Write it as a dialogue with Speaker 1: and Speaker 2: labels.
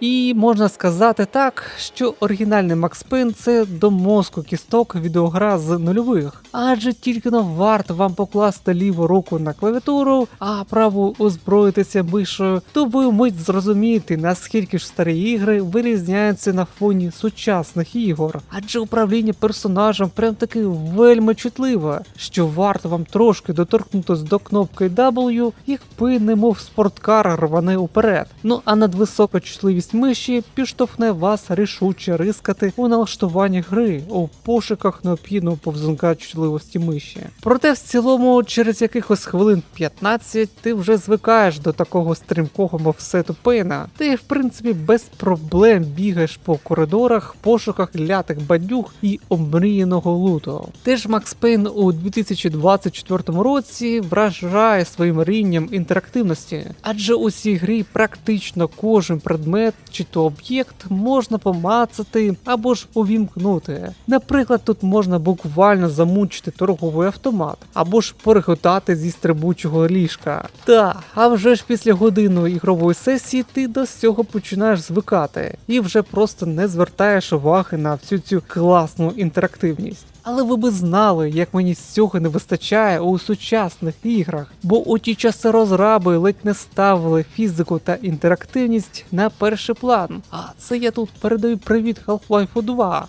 Speaker 1: І можна сказати так, що оригінальний Макс Пейн це до мозку кісток відеогра з нульових, адже тільки но варто вам покласти ліву руку на клавіатуру, а праву озброїтися мишою, то ви вмить зрозумієте, наскільки ж старі ігри вирізняються на фоні сучасних ігор. Адже управління персонажем прям таки вельми чутливе, що варто вам трошки доторкнутися до кнопки W, якби немов спорткар рване уперед. Ну а надвисока чутливість миші підштовхне вас рішуче рискати у налаштуванні гри у пошуках необхідного повзунка чутливості миші. Проте в цілому, через якихось хвилин 15 ти вже звикаєш до такого стрімкого мовсету пейна. Ти в принципі без проблем бігаєш по коридорах пошуках лятих бандюг і омріяного луту. Теж Макс Пейн у 2024 році вражає своїм рівнем інтерактивності, адже у цій грі практично кожен предмет чи то об'єкт можна помацати або ж увімкнути. Наприклад, тут можна буквально замучити торговий автомат або ж переготати зі стрибучого ліжка. Та, а вже ж після годинної ігрової сесії ти до цього починаєш звикати і вже просто не звертаєш уваги на всю цю класну інтерактивність. Але ви би знали, як мені з цього не вистачає у сучасних іграх, бо у ті часи розраби ледь не ставили фізику та інтерактивність на перший план. А це я тут передаю привіт Half-Life 2.